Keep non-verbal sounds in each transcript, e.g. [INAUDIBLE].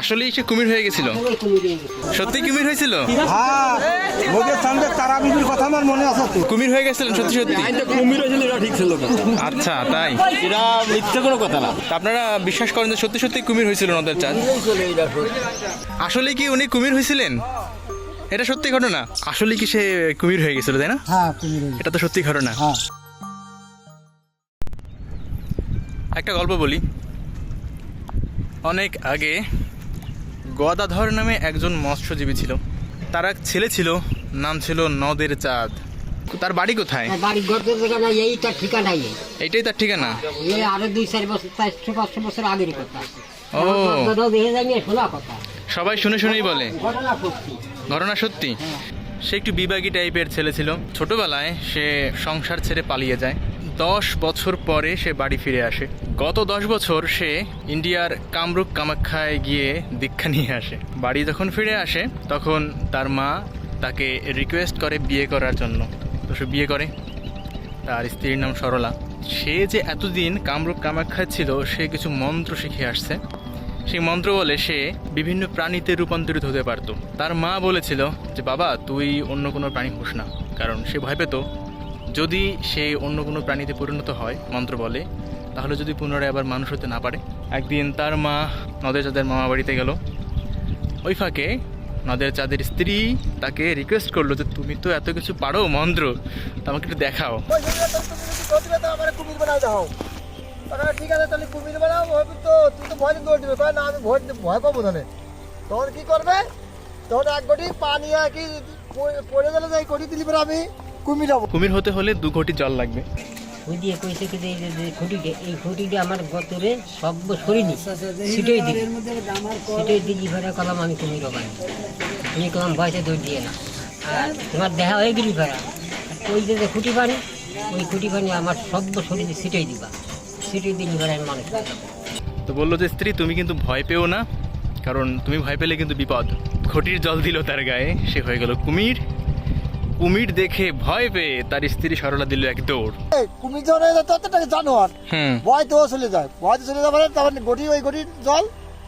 আসলেই সে কুমির হয়ে গেছিল। সত্যি কুমির হয়েছিল? হ্যাঁ নদীর সঙ্গে তারা বিবির কথা আমার মনে আছে। কুমির হয়ে গেছিলেন সত্যি সত্যি? কুমির হয়েছিল এটা ঠিক ছিল আচ্ছা তাই? এটা মিথ্যে কোনো কথা না। আপনারা বিশ্বাস করেন যে সত্যি সত্যি কুমির হয়েছিল নদের চাঁদ? আসলে কি উনি কুমির হয়েছিলেন? এটা সত্যি ঘটনা? আসলে কি সে কুমির হয়ে গেছিল তাই না? হ্যাঁ কুমির হয়ে এটা তো সত্যি ঘটনা। হ্যাঁ। একটা গল্প বলি। অনেক আগে গদাধর নামে একজন মৎস্যজীবী ছিল। তার এক ছেলে ছিল নাম ছিল নদের চাঁদ। তার বাড়ি কোথায়? বাড়ি ঘর ঠিকানা এইটা ঠিকানা এইটাই তার ঠিকানা? এই আরও দুই চার বছর চারশো পাঁচশো বছর আগের কথা। ও। শোনা কথা। সবাই শুনে শুনেই বলে। ঘটনা সত্যি। ঘটনা সত্যি? সে একটু বিবাগী টাইপের ছেলে ছিল। ছোটবেলায় সে সংসার ছেড়ে পালিয়ে যায়। দশ বছর পরে সে বাড়ি ফিরে আসে। গত দশ বছর সে ইন্ডিয়ার কামরূপ কামাখ্যায় গিয়ে দীক্ষা নিয়ে আসে। বাড়ি যখন ফিরে আসে, তখন তার মা তাকে রিকোয়েস্ট করে বিয়ে করার জন্য। তো সে বিয়ে করে। তার স্ত্রীর নাম সরলা। সে যে এতদিন কামরূপ কামাখ্যায় ছিল, সে কিছু মন্ত্র শিখে আসছে। সেই মন্ত্র বলে সে বিভিন্ন প্রাণীতে রূপান্তরিত হতে পারতো। তার মা বলেছিল যে, বাবা, তুই অন্য কোনো প্রাণী হোস না। কারণ সে ভয় পেত। যদি সে অন্য কোনো প্রাণীতে পরিণত হয়, মন্ত্র বলে তাহলে যদি পুনরায় আবার মানুষ হতে না পারে? একদিন তার মা নদের চাঁদের মামা বাড়িতে গেল। ওই ফাঁকে নদের চাঁদের স্ত্রী তাকে রিকোয়েস্ট করল যে তুমি তো এত কিছু পারো মন্ত্র। আমাকে একটু দেখাও। ঠিক আছে তাহলে কুমির বানাও তো তুই তো ভয় দৌড় দিবে কয় না আমি ভয় ভয় পাবো না তখন কি করবে? তখন এক গটি পানি আর কি পড়ে- পড়ে গেলে যাই গটি দিলি পরে আমি কুমির হব। কুমির হতে হলে দু ঘটি জল লাগবে। ওই দিয়ে কইছে কি এই যে- খুঁটিটা, এই খুঁটিটা আমার গতরে সব সরিনি। সিটেই দিবি সিটেই দিলি ফেরা কলাম আমি কুমির বানি তুমি কলাম ভয়তে দৌড় দিয়ে না আর তোমার দেখা হয়ে গেলি ফেরা ওই যে খুঁটি পানি ওই খুঁটি পানি আমার সব শরীরে সিটেই দিবা। সিটেই ফেরা আমি মানুষ তো বলল যে, স্ত্রী, তুমি কিন্তু ভয় পেও না, কারণ তুমি ভয় পেলে কিন্তু বিপদ। ঘটির জল দিল তার গায়ে, সে হয়ে গেল কুমির। কুমির দেখে ভয় পেয়ে তার স্ত্রী সরলা দিল এক দৌড়। কুমির যখন ততটাকে জানোয়ার। ভয় তো চলে যায়। ভয় তো চলে যাবে তারপর গটি ওই গটির জল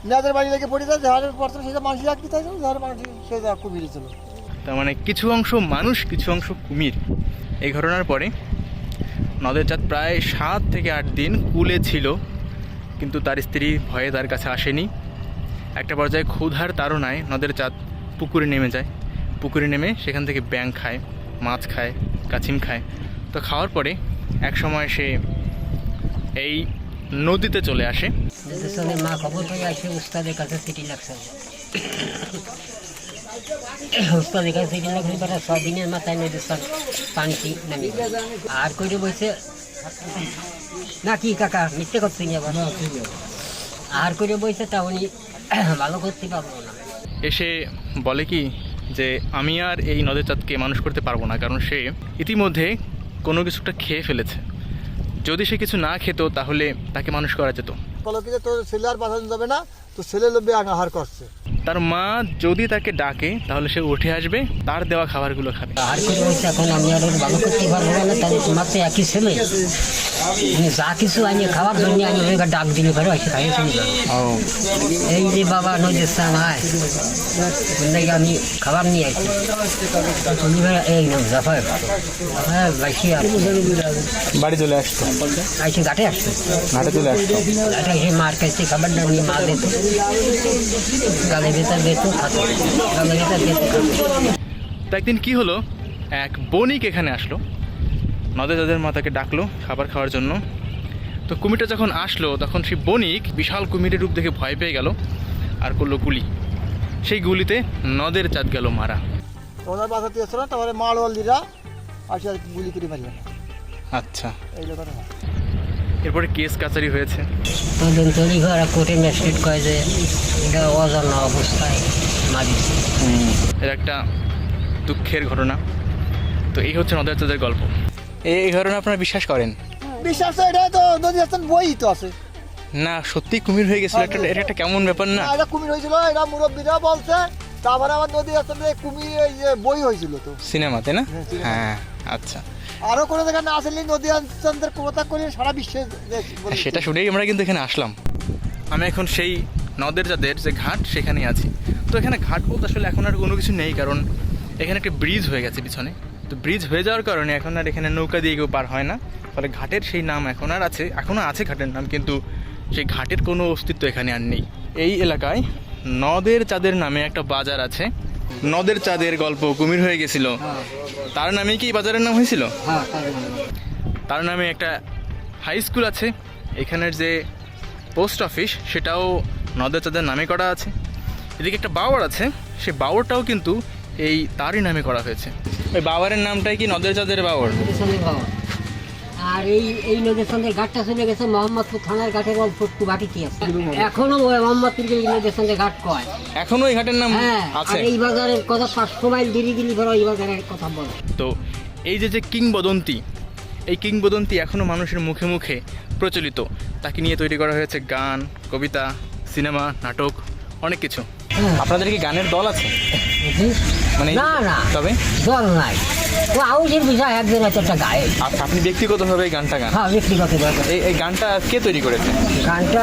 মেয়াদের বাড়ি লেগে পড়ে যায় ঝাড়ের পর সেটা মানুষ রাখতে থাকে ঝাড়ের মানুষ সে যা কুমিরে ছিল তার মানে কিছু অংশ মানুষ কিছু অংশ কুমির। এই ঘটনার পরে নদের চাঁদ প্রায় সাত থেকে আট দিন কুলে ছিল কিন্তু তার স্ত্রী ভয়ে তার কাছে আসেনি। একটা পর্যায়ে ক্ষুধার তাড়নায় নদের চাঁদ পুকুরে নেমে যায়। পুকুরে নেমে সেখান থেকে ব্যাং খায় মাছ খায় কাছিম খায়। তো খাওয়ার পরে এক সময় সে এই নদীতে চলে আসে। মা খবর পেয়ে আসে উস্তাদের কাছে সিটি লাগছে উস্তাদের কাছে সিটি লাগছে মাথায় নদীর সব পানিটি নামি আর না কি কাকা মিথ্যে করছি আবার? আর করে বইছে তা উনি ভালো করতে পারব না। এসে বলে কি যে আমি আর এই নদের চাঁদকে মানুষ করতে পারব না, কারণ সে ইতিমধ্যে কোনো কিছুটা খেয়ে ফেলেছে। যদি সে কিছু না খেত, তাহলে তাকে মানুষ করা যেত। তোর ছেলে আর বাঁচানো যাবে না তো ছেলে লোভে আহার করছে। তার মা যদি তাকে ডাকে তাহলে সে উঠে আসবে তার দেওয়া খাবারগুলো খাবে। আর এখন আমি আর ভালো করতে পারব না তাহলে তোমার তো একই ছেলে। আমি যা কিছু আনি খাওয়ার জন্য আমি ওই ডাক দিলে পারো খাইয়ে এই যে বাবা নদীর আমি খাবার নিয়ে আসছি তুমি এই হ্যাঁ বাইশি বাড়ি চলে আসতো আইসি ঘাটে আসছে। ঘাটে চলে আসতো ঘাটে এসে মার কাছে খাবারটা নিয়ে মা দিত খাতো তো একদিন কি হলো? এক বণিক এখানে আসলো। নদে তাদের মাতাকে ডাকলো খাবার খাওয়ার জন্য। তো কুমিরটা যখন আসলো তখন সেই বণিক বিশাল কুমিরের রূপ দেখে ভয় পেয়ে গেল আর করল গুলি। সেই গুলিতে নদের চাঁদ গেল মারা। ওনার তারপরে মালওয়ালিরা আসে আর গুলি করে মারিয়ে। আচ্ছা। এই লোকের এরপরে কেস কাচারি হয়েছে। তদন্ত তৈরি করে কোর্টে ম্যাজিস্ট্রেট কয় যে এটা অজানা অবস্থায় মারিছে এর একটা দুঃখের ঘটনা। তো এই হচ্ছে নদের চাঁদের গল্প। এই এই ঘটনা আপনারা বিশ্বাস করেন? বিশ্বাস তো এটাই তো নদী বই তো আছে। না সত্যি কুমির হয়ে গেছিল একটা এটা একটা কেমন ব্যাপার না? এটা কুমির হয়েছিল এটা মুরব্বীরা বলছে তারপরে আবার নদী কুমির এই যে বই হয়েছিল তো। সিনেমাতে না? হ্যাঁ, হ্যাঁ আচ্ছা। আরও কোনো জায়গায় না আসলে নদী আনন্দের কথা করে সারা বিশ্বে সেটা শুনেই আমরা কিন্তু এখানে আসলাম। আমি এখন সেই নদের যাদের যে ঘাট সেখানেই আছি। তো এখানে ঘাট বলতে আসলে এখন আর কোনো কিছু নেই কারণ এখানে একটা ব্রিজ হয়ে গেছে পিছনে। তো ব্রিজ হয়ে যাওয়ার কারণে এখন আর এখানে নৌকা দিয়ে কেউ পার হয় না। ফলে ঘাটের সেই নাম এখন আর আছে এখনও আছে ঘাটের নাম কিন্তু সেই ঘাটের কোনো অস্তিত্ব এখানে আর নেই। এই এলাকায় নদের চাঁদের নামে একটা বাজার আছে। নদের চাঁদের গল্প কুমির হয়ে গেছিল। হ্যাঁ। তার নামে কি বাজারের নাম হয়েছিল? হ্যাঁ। তার নামে। একটা হাই স্কুল আছে। এখানের যে পোস্ট অফিস সেটাও নদের চাঁদের নামে করা আছে। এদিকে একটা বাওয়ার আছে। সেই বাওয়ারটাও কিন্তু এই তারই নামে করা হয়েছে। ওই বাওয়ারের নামটাই কি নদের চাঁদের বাওয়ার। আর এই এই নদীর সঙ্গে ঘাটটা চলে গেছে মোহাম্মদপুর থানার ঘাটের অল্প একটু বাটিতে আছে। এখনও এই নদীর সঙ্গে ঘাট কয়। এখনও এই ঘাটের নাম হ্যাঁ আর এই বাজারের কথা পাঁচশো মাইল দিলি দিলি ধরো এই বাজারের কথা বল। তো এই যে যে কিংবদন্তি এই কিংবদন্তি এখনও মানুষের মুখে মুখে প্রচলিত। তাকে নিয়ে তৈরি করা হয়েছে গান কবিতা সিনেমা নাটক অনেক কিছু। আপনাদের কি গানের দল আছে? মানে না না। তবে? জল নাই। ও আউজের বিষয় একজন আছে একটা গায়ে আপ- আপনি ব্যক্তিগতভাবে এই গানটা গান? হ্যাঁ ব্যক্তিগত এই এই গানটা কে তৈরি করেছে? গানটা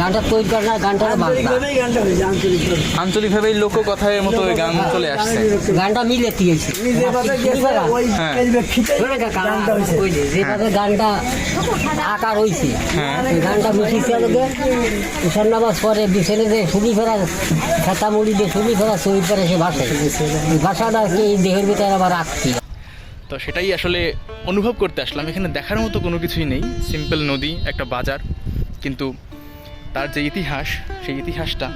গানটা তৈরি করে না গানটা বাংলা। আঞ্চলিকভাবে এই লোককথার মতো ওই গান চলে আসছে। গানটা মিলে দিয়েছে। হ্যাঁ যেভাবে গানটা আকার হয়েছে। হ্যাঁ। গানটা মিশিয়েছে লোকে। ঈশান পরে বিছেলে যে সুবি ফেরা খেতা মুড়ি দিয়ে সুবি ফেরা সুবি ফেরা সে ভাষা ভাষাটা এই দেহের ভিতরে আবার রাখছি তো সেটাই আসলে অনুভব করতে আসলাম। এখানে দেখার মতো কোনো কিছুই নেই। সিম্পল নদী একটা বাজার। কিন্তু তার যে ইতিহাস, সেই ইতিহাসটা।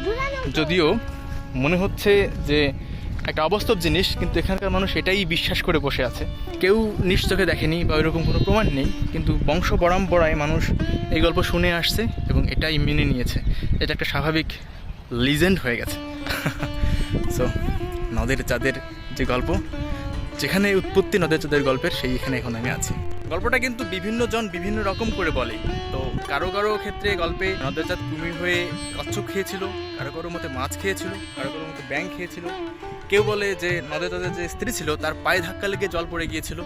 যদিও মনে হচ্ছে যে একটা অবাস্তব জিনিস, কিন্তু এখানকার মানুষ এটাই বিশ্বাস করে বসে আছে। কেউ নিজ চোখে দেখেনি বা ওইরকম কোনো প্রমাণ নেই, কিন্তু বংশ পরম্পরায় মানুষ এই গল্প শুনে আসছে এবং এটাই মেনে নিয়েছে। এটা একটা স্বাভাবিক লিজেন্ড হয়ে গেছে। [LAUGHS] সো নদের চাঁদের যে গল্প, যেখানে উৎপত্তি নদের চাঁদের গল্পের, সেই এখানে এখন আমি আছি। গল্পটা কিন্তু বিভিন্ন জন বিভিন্ন রকম করে বলে। তো কারও কারও ক্ষেত্রে গল্পে নদের চাঁদ কুমির হয়ে কচ্ছপ খেয়েছিল, কারও কারও মতে মাছ খেয়েছিল, কারও কারও মতে ব্যাং খেয়েছিল। কেউ বলে যে নদের চাঁদের যে স্ত্রী ছিল, তার পায়ে ধাক্কা লেগে জল পড়ে গিয়েছিল।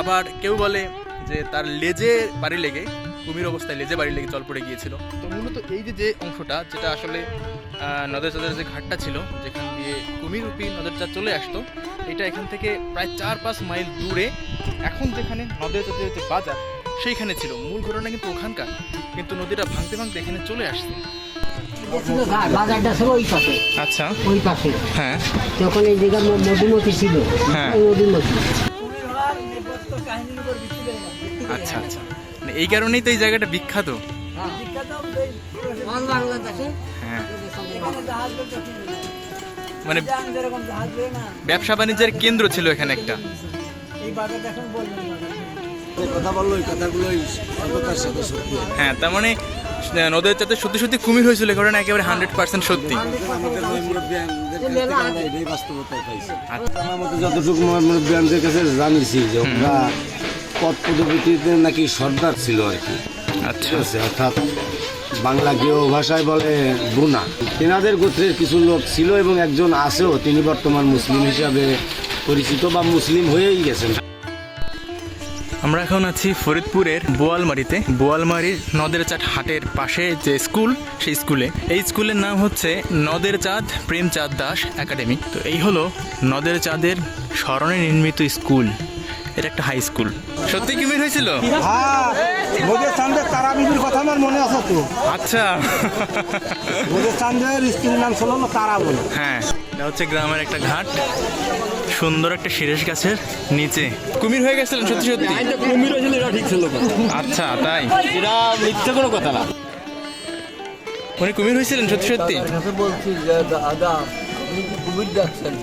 আবার কেউ বলে যে তার লেজে বাড়ি লেগে, কুমির অবস্থায় লেজে বাড়ি লেগে জল পড়ে গিয়েছিল। তো মূলত এই যে যে অংশটা, যেটা আসলে নদের যে ঘাটটা ছিল, যেখান দিয়ে কুমির রূপী নদের চলে আসতো এটা এখান থেকে প্রায় চার পাঁচ মাইল দূরে এখন যেখানে নদের যে বাজার সেইখানে ছিল। মূল ঘটনা কিন্তু ওখানকার। কিন্তু নদীটা ভাঙতে ভাঙতে এখানে চলে আসছে। বাজারটা ছিল ওই পাশে। আচ্ছা। ওই পাশে। হ্যাঁ। তখন এই জায়গায় ম- মধুমতি ছিল হ্যাঁ। মধুমতি। আচ্ছা আচ্ছা। মানে এই কারণেই তো এই জায়গাটা বিখ্যাত। হ্যাঁ। মানে ব্যবসা বাণিজ্যের কেন্দ্র ছিল এখানে একটা। কথা বলল ওই কথাগুলোই সততার সাথে সত্যি। হ্যাঁ তার মানে নদের চাতে সত্যি সত্যি কুমির হয়েছিল ঘটনা একেবারে হান্ড্রেড পার্সেন্ট সত্যি। আচ্ছা। যতটুকু মুরব্বিয়ানদের কাছে জানিছি যে ওরা পদ পদবীতে নাকি সর্দার ছিল আর কি। আচ্ছা। অর্থাৎ বাংলা কেউ ভাষায় বলে বুনা তেনাদের গোত্রের কিছু লোক ছিল এবং একজন আছেও, তিনি বর্তমান মুসলিম হিসাবে পরিচিত বা মুসলিম হয়েই গেছেন। আমরা এখন আছি ফরিদপুরের বোয়ালমারিতে। বোয়ালমারির নদের চাঁদ হাটের পাশে যে স্কুল, সেই স্কুলে। এই স্কুলের নাম হচ্ছে নদের চাঁদ প্রেমচাঁদ দাস একাডেমি। তো এই হলো নদের চাঁদের স্মরণে নির্মিত স্কুল। এটা একটা হাই স্কুল সত্যি কি মিল হয়েছিল? বোধের চান্দের তারা বিবির কথা আমার মনে আছে তো। আচ্ছা। বোধের চান্দের স্ত্রীর নাম ছিল তারা বলে হ্যাঁ এটা হচ্ছে গ্রামের একটা ঘাট। সুন্দর একটা শিরেশ গাছের নিচে। কুমির হয়ে গেছিলেন সত্যি সত্যি? আইনটা কুমির হয়েছিল এটা ঠিক ছিল। আচ্ছা তাই? এটা মিথ্যে কোনো কথা না। উনি কুমির হয়েছিলেন সত্যি সত্যি? বলছি দাদা আপনি কি কুমির ডাকছেন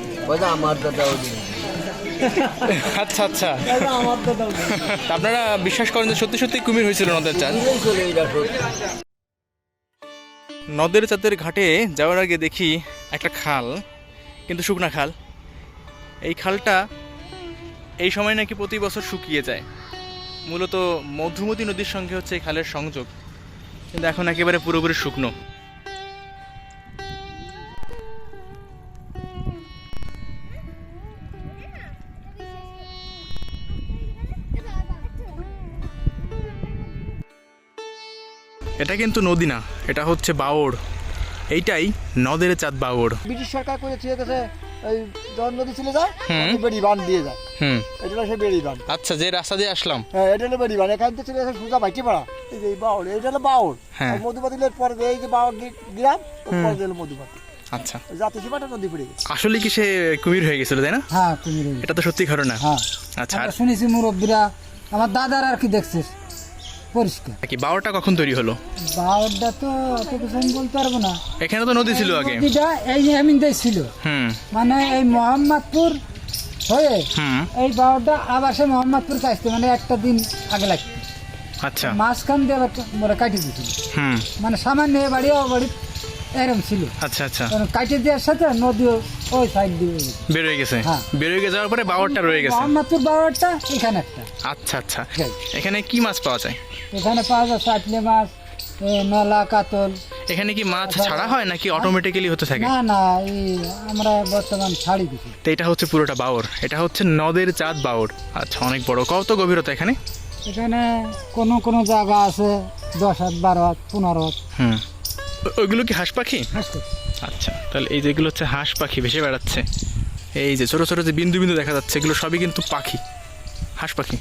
আমার দাদা ওদিন আচ্ছা আচ্ছা। আপনারা বিশ্বাস করেন যে সত্যি সত্যি কুমির হয়েছিল নদের চাঁদ? নদের চাঁদের ঘাটে যাওয়ার আগে দেখি একটা খাল কিন্তু শুকনা খাল। এই খালটা এই সময় নাকি প্রতি বছর শুকিয়ে যায়। মূলত মধুমতি নদীর সঙ্গে হচ্ছে এই খালের সংযোগ কিন্তু এখন একেবারে পুরোপুরি শুকনো। এটা কিন্তু নদী না এটা হচ্ছে বাওড় এইটাই নদের চাঁদ বাউর ব্রিটিশ সরকার করে ছেড়ে গেছে এই যখন নদী চলে যায় হুম। বেড়ি বান দিয়ে যায়। হুম। এটা হলো সেই বেড়ি বান। আচ্ছা যে রাস্তা দিয়ে আসলাম। হ্যাঁ এটা হলো বেড়ি বান। এখান থেকে চলে গেছে সুজা ভাইটি পাড়া। এই যে এই এটা হলো বাউল হ্যাঁ। আর মধুপাতিলের পরে এই যে বাউল গ্রাম পরে হলো মধুপাতি আচ্ছা। জাতীয় সীমাটা নদী পড়ে গেছে। আসলে কি সে কুমির হয়ে গেছিল তাই না? হ্যাঁ কুমির এটা তো সত্যি ঘটনা। হ্যাঁ। আচ্ছা শুনেছি মুরব্বীরা আমার দাদার আর কি দেখছিস? পরিষ্কার। কি কখন তৈরি হলো? তো অত কিছু আমি বলতে পারব না। এখানে তো নদী ছিল আগে। নদীটা এই ছিল। হুম। মানে এই মোহাম্মদপুর হয়ে এই আবার সে মোহাম্মদপুর কাছতে মানে একটা দিন আগে লাগতো আচ্ছা। মাঝখান দিয়ে আবার মোরা কাটিয়ে দিয়েছিল। মানে সামান্য এ বাড়ি ও বাড়ি এরম ছিল। আচ্ছা আচ্ছা। কাটিয়ে দেওয়ার সাথে নদীও ওই সাইড দিয়ে গেছে। বের গেছে। হ্যাঁ। বের হয়ে যাওয়ার পরে রয়ে গেছে। মোহাম্মদপুর বাউরটা এখানে একটা। আচ্ছা আচ্ছা। এখানে কি মাছ পাওয়া যায়? এখানে পাওয়া যায় চাটলে মাছ নলা কাতল। এখানে কি মাছ ছাড়া হয় নাকি অটোমেটিক্যালি হতে থাকে? না না এই আমরা বর্তমান ছাড়ি দিছি। তো এটা হচ্ছে পুরোটা বাউর। এটা হচ্ছে নদের চাঁদ বাউর। আচ্ছা অনেক বড়। কত গভীরতা এখানে? এখানে কোনো কোনো জায়গা আছে দশ হাত বারো হাত পনেরো হাত। হুম। ওইগুলো কি হাঁস পাখি? আচ্ছা তাহলে এই যেগুলো হচ্ছে হাঁস পাখি ভেসে বেড়াচ্ছে। এই যে ছোট ছোট যে বিন্দু বিন্দু দেখা যাচ্ছে এগুলো সবই কিন্তু পাখি। হাঁস পাখি